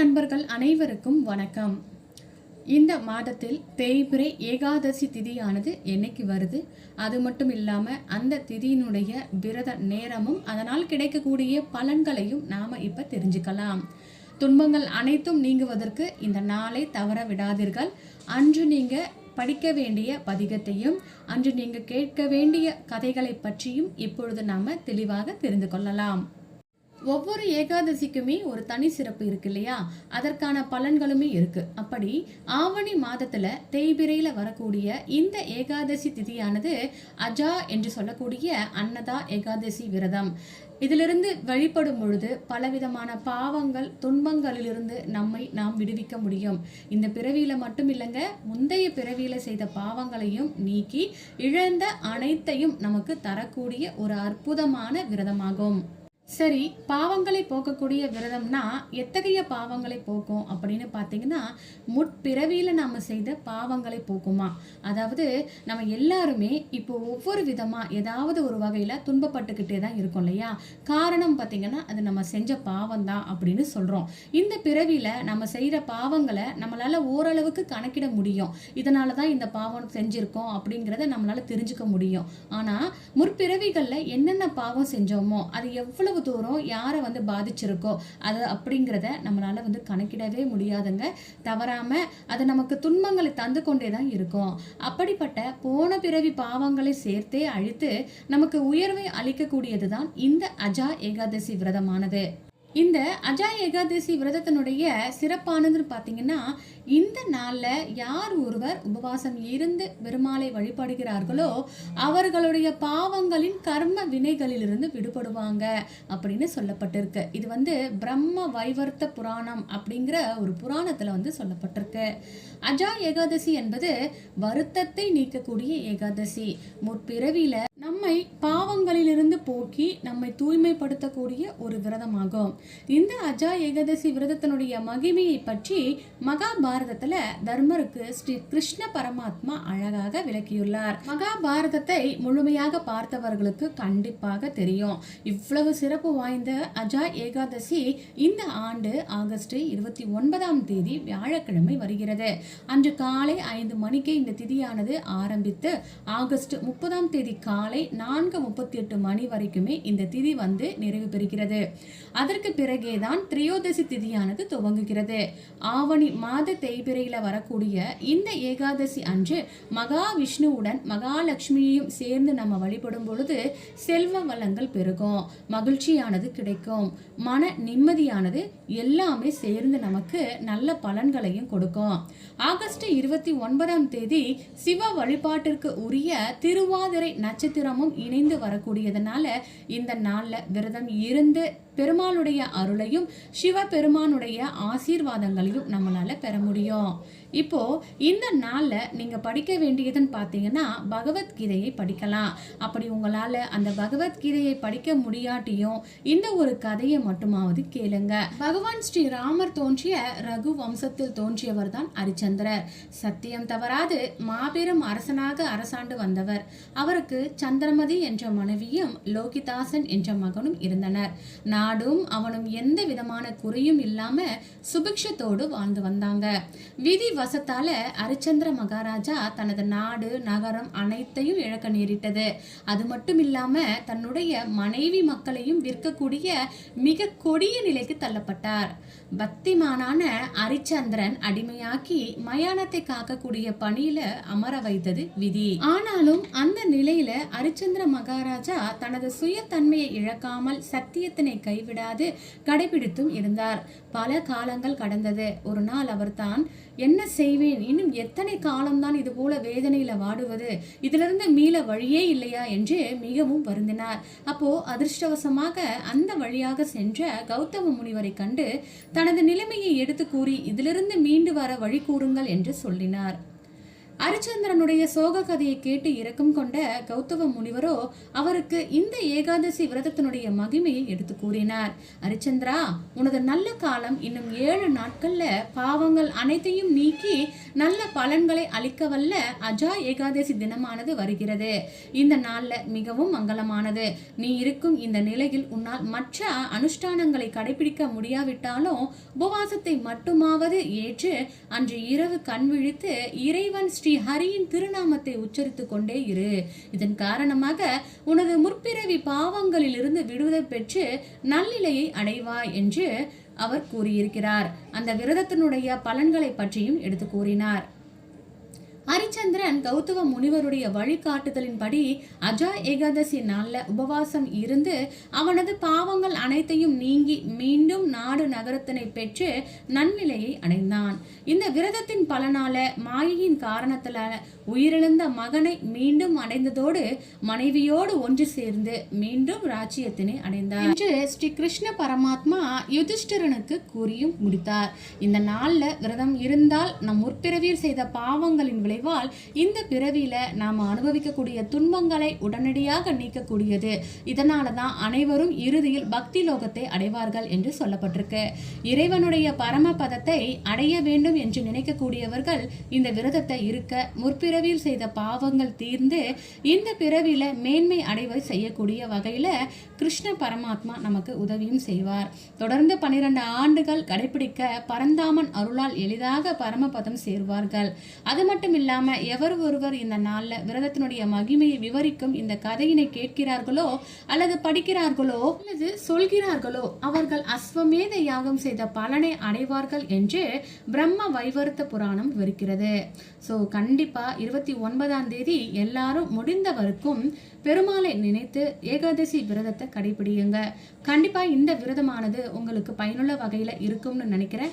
நண்பர்கள் அனைவருக்கும் வணக்கம். இந்த மாதத்தில் தேய்பிரை ஏகாதசி திதியானது என்னைக்கு வருது? அது மட்டும் இல்லாமல் அந்த திதியினுடைய விரத நேரமும் அதனால் கிடைக்கக்கூடிய பலன்களையும் நாம் இப்போ தெரிஞ்சுக்கலாம். துன்பங்கள் அனைத்தும் நீங்குவதற்கு இந்த நாளை தவற விடாதீர்கள். அன்று நீங்கள் படிக்க வேண்டிய பதிகத்தையும் அன்று நீங்கள் கேட்க வேண்டிய கதைகளை பற்றியும் இப்பொழுது நாம் தெளிவாக தெரிந்து கொள்ளலாம். ஒவ்வொரு ஏகாதசிக்குமே ஒரு தனி சிறப்பு இருக்கு இல்லையா? அதற்கான பலன்களுமே இருக்கு. அப்படி ஆவணி மாதத்துல தேய்பிரையில வரக்கூடிய இந்த ஏகாதசி திதியானது அஜா என்று சொல்லக்கூடிய அன்னதா ஏகாதசி விரதம். இதிலிருந்து வழிபடும் பொழுது பலவிதமான பாவங்கள் துன்பங்களிலிருந்து நம்மை நாம் விடுவிக்க முடியும். இந்த பிறவியில மட்டும் இல்லைங்க முந்தைய பிறவியில செய்த பாவங்களையும் நீக்கி இழந்த அனைத்தையும் நமக்கு தரக்கூடிய ஒரு அற்புதமான விரதமாகும். சரி பாவங்களை போக்கக்கூடிய விரதம்னா எத்தகைய பாவங்களை போக்கும் அப்படின்னு பார்த்தீங்கன்னா முற்பிறவியில் நாம் செய்த பாவங்களை போக்குமா? அதாவது நம்ம எல்லாருமே இப்போ ஒவ்வொரு விதமாக ஏதாவது ஒரு வகையில் துன்பப்பட்டுக்கிட்டே தான் இருக்கும் இல்லையா? காரணம் பார்த்தீங்கன்னா அது நம்ம செஞ்ச பாவம் தான் அப்படின்னு சொல்கிறோம் இந்த பிறவியில் நம்ம செய்கிற பாவங்களை நம்மளால் ஓரளவுக்கு கணக்கிட முடியும். இதனால தான் இந்த பாவம் செஞ்சுருக்கோம் அப்படிங்கிறத நம்மளால் தெரிஞ்சுக்க முடியும். ஆனால் முற்பிறவிகளில் என்னென்ன பாவம் செஞ்சோமோ அது எவ்வளவு தூரம் யாரை வந்து பாதிச்சிருக்கோ அது அப்படிங்கிறத நம்மளால் வந்து கணக்கிடவே முடியாதுங்க. தவறாமல் அது நமக்கு துன்பங்களை தந்து கொண்டே தான் இருக்கும். அப்படிப்பட்ட போன பிறவி பாவங்களை சேர்த்தே அழித்து நமக்கு உயர்வை அளிக்கக்கூடியது தான் இந்த அஜா ஏகாதசி விரதமானது. இந்த அஜாய ஏகாதசி விரதத்தினுடைய சிறப்பானதுன்னு பார்த்தீங்கன்னா இந்த நாளில் யார் ஒருவர் உபவாசம் இருந்து பெருமாளை வழிபடுகிறார்களோ அவர்களுடைய பாவங்களின் கர்ம வினைகளிலிருந்து விடுபடுவாங்க அப்படின்னு சொல்லப்பட்டிருக்கு. இது வந்து பிரம்ம வைவர்த்த புராணம் அப்படிங்கிற ஒரு புராணத்தில் வந்து சொல்லப்பட்டிருக்கு. அஜா ஏகாதசி என்பது வருத்தத்தை நீக்கக்கூடிய ஏகாதசி. முற்பிறவியில் நம்மை பாவங்களிலிருந்து போக்கி நம்மை தூய்மைப்படுத்தக்கூடிய ஒரு விரதமாகும். இந்த அஜா ஏகாதசி விரதத்தினுடைய மகிமையை பற்றி மகாபாரதத்துல தர்மருக்கு ஸ்ரீ கிருஷ்ண பரமாத்மா அழகாக விளக்கியுள்ளார். மகாபாரதத்தை முழுமையாக பார்த்தவர்களுக்கு கண்டிப்பாக தெரியும். இவ்வளவு சிறப்பு வாய்ந்த அஜா ஏகாதசி இந்த ஆண்டு ஆகஸ்ட் இருபத்தி ஒன்பதாம் தேதி வியாழக்கிழமை வருகிறது. அன்று காலை ஐந்து மணிக்கு இந்த திதியானது ஆரம்பித்து ஆகஸ்ட் முப்பதாம் தேதி காலை நான்கு முப்பத்தி எட்டு மணி வரைக்குமே இந்த திதி வந்து நிறைவு பெறுகிறது. அதற்கு பிறகேதான் திரையோதசி திதியானது துவங்குகிறது. ஆவணி மாத தேய்பிரையில் வரக்கூடிய இந்த ஏகாதசி அன்று மகாவிஷ்ணுவுடன் மகாலட்சுமியையும் சேர்ந்து நம்ம வழிபடும் பொழுது செல்வ வளங்கள் பெருகும் மகிழ்ச்சியானது கிடைக்கும் மன நிம்மதியானது எல்லாமே சேர்ந்து நமக்கு நல்ல பலன்களையும் கொடுக்கும். ஆகஸ்ட் இருபத்தி ஒன்பதாம் தேதி சிவ வழிபாட்டிற்கு உரிய திருவாதிரை நட்சத்திரமும் இணைந்து வரக்கூடியதனால இந்த நாளில் விரதம் இருந்து பெருமாளுடைய அருளையும் சிவபெருமானுடைய ஆசீர்வாதங்களையும் நம்மளால பெற முடியும். இப்போ இந்த நாளில் நீங்கள் படிக்க வேண்டியதுன்னு பார்த்தீங்கன்னா பகவத்கீதையை படிக்கலாம். அப்படி உங்களால் அந்த பகவத்கீதையை படிக்க முடியாட்டியும் இந்த ஒரு கதையை மட்டுமாவது கேளுங்க. பகவான் ஸ்ரீ ராமர் தோன்றிய ரகு வம்சத்தில் தோன்றியவர் தான் அரிச்சந்திரர். சத்தியம் தவறாது மாபெரும் அரசனாக அரசாண்டு வந்தவர். அவருக்கு சந்திரமதி என்ற மனைவியும் லோகிதாசன் என்ற மகனும் இருந்தனர். நாடும் அவனும் எந்த விதமான குறையும் இல்லாம சுபிக்ஷத்தோடு வாழ்ந்து வந்தாங்க. விதி வசத்தால அரிச்சந்திர மகாராஜா தனது நாடு நகரம் அனைத்தையும் இழக்க நேரிட்டது. அது மட்டும் இல்லாம தன்னுடைய மனைவி மக்களையும் விற்கக்கூடிய மிக கொடிய நிலைக்கு தள்ளப்பட்டார். பக்திமானான அரிச்சந்திரன் அடிமையாக்கி மயானத்தை காக்கக்கூடிய பணியில அமர வைத்தது விதி. ஆனாலும் அந்த நிலையில அரிச்சந்திர மகாராஜா தனது சுயத்தன்மையை இழக்காமல் சத்தியத்தினை கைவிடாது கடைபிடித்தும் இருந்தார். பல காலங்கள் கடந்தது. ஒரு நாள் அவர்தான் என்ன செய்வேன்? இன்னும் எத்தனை காலம்தான் இது போல வேதனையில வாடுவது? இதிலிருந்து மீள வழியே இல்லையா? என்று மிகவும் வருந்தினார். அப்போ அதிர்ஷ்டவசமாக அந்த வழியாக சென்ற கௌதம முனிவரை கண்டு தனது நிலைமையை எடுத்து கூறி இதிலிருந்து மீண்டு வர வழி கூறுங்கள் என்று சொல்லினார். அரிச்சந்திரனுடைய சோக கதையை கேட்டு இரக்கம் கொண்ட கௌதவ முனிவரோ அவருக்கு இந்த ஏகாதசி விரதத்தினுடைய மகிமையை எடுத்து கூறினார். அரிச்சந்திரா உனது நல்ல காலம் இன்னும் ஏழு நாட்கள்ல பாவங்கள் அனைத்தையும் நீக்கி நல்ல பலன்களை அளிக்க வல்ல அஜா ஏகாதசி தினமானது வருகிறது. இந்த நாள்ல மிகவும் மங்களமானது. நீ இருக்கும் இந்த நிலையில் உன்னால் மற்ற அனுஷ்டானங்களை கடைபிடிக்க முடியாவிட்டாலும் உபவாசத்தை மட்டுமாவது ஏற்று அன்று இரவு கண் விழித்து இறைவன் ஸ்ரீ ஹரியின் திருநாமத்தை உச்சரித்துக் கொண்டே இரு. இதன் காரணமாக உனது முற்பிறவி பாவங்களிலிருந்து விடுதலை பெற்று நல்நிலையை அடைவாய் என்று அவர் கூறியிருக்கிறார். அந்த விரதத்தினுடைய பலன்களை பற்றியும் எடுத்து கூறினார். ஹரிச்சந்திரன் கௌதம முனிவருடைய வழிகாட்டுதலின்படி அஜா ஏகாதசி நாள்ல உபவாசம் இருந்து அவனது பாவங்கள் அனைத்தையும் நீங்கி மீண்டும் நாடு நகரத்தினை பெற்று நன்னிலையை அடைந்தான். இந்த விரதத்தின் பலனால மாயையின் காரணத்தில் உயிரிழந்த மகனை மீண்டும் அடைந்ததோடு மனைவியோடு ஒன்று சேர்ந்து மீண்டும் ராஜ்யத்தினை அடைந்தார் என்று ஸ்ரீ கிருஷ்ண பரமாத்மா யுதிஷ்டரனுக்கு கூறியும் முடித்தார். இந்த நாள்ல விரதம் இருந்தால் நம் முற்பிறவியில் செய்த பாவங்களின் விளைவால் இந்த பிறவியில நாம் அனுபவிக்கக்கூடிய துன்பங்களை உடனடியாக நீக்கக்கூடியது. இதனால தான் அனைவரும் இறுதியில் பக்தி லோகத்தை அடைவார்கள் என்று சொல்லப்பட்டிருக்கு. இறைவனுடைய பரமபதத்தை அடைய வேண்டும் என்று நினைக்கக்கூடியவர்கள் இந்த விரதத்தை இருக்க முற்பிறவியில் செய்த பாவங்கள் தீர்ந்து இந்த பிறவியில மேன்மை அடைவை செய்யக்கூடிய வகையில கிருஷ்ண பரமாத்மா நமக்கு உதவியும் செய்வார். தொடர்ந்து பன்னிரண்டு ஆண்டுகள் கடைபிடிக்க பரந்தாமன் அருளால் எளிதாக பரமபதம் சேர்வார்கள். அது மட்டும் இல்லாமல் எவர் ஒருவர் இந்த நாள்ல விரதத்தினுடைய மகிமையை விவரிக்கும் இந்த கதையினை கேட்கிறார்களோ அல்லது படிக்கிறார்களோ அல்லது சொல்கிறார்களோ அவர்கள் அஸ்வமேத யாகம் செய்த பலனை அடைவார்கள் என்று பிரம்ம வைவர்த்த புராணம் விவரிக்கிறது. ஸோ கண்டிப்பா இருபத்தி ஒன்பதாம் தேதி எல்லாரும் முடிந்தவருக்கும் பெருமாளை நினைத்து ஏகாதசி விரதத்தை கடைபிடியுங்க. கண்டிப்பா இந்த விரதமானது உங்களுக்கு பயனுள்ள வகையில இருக்கும்னு நினைக்கிறேன்.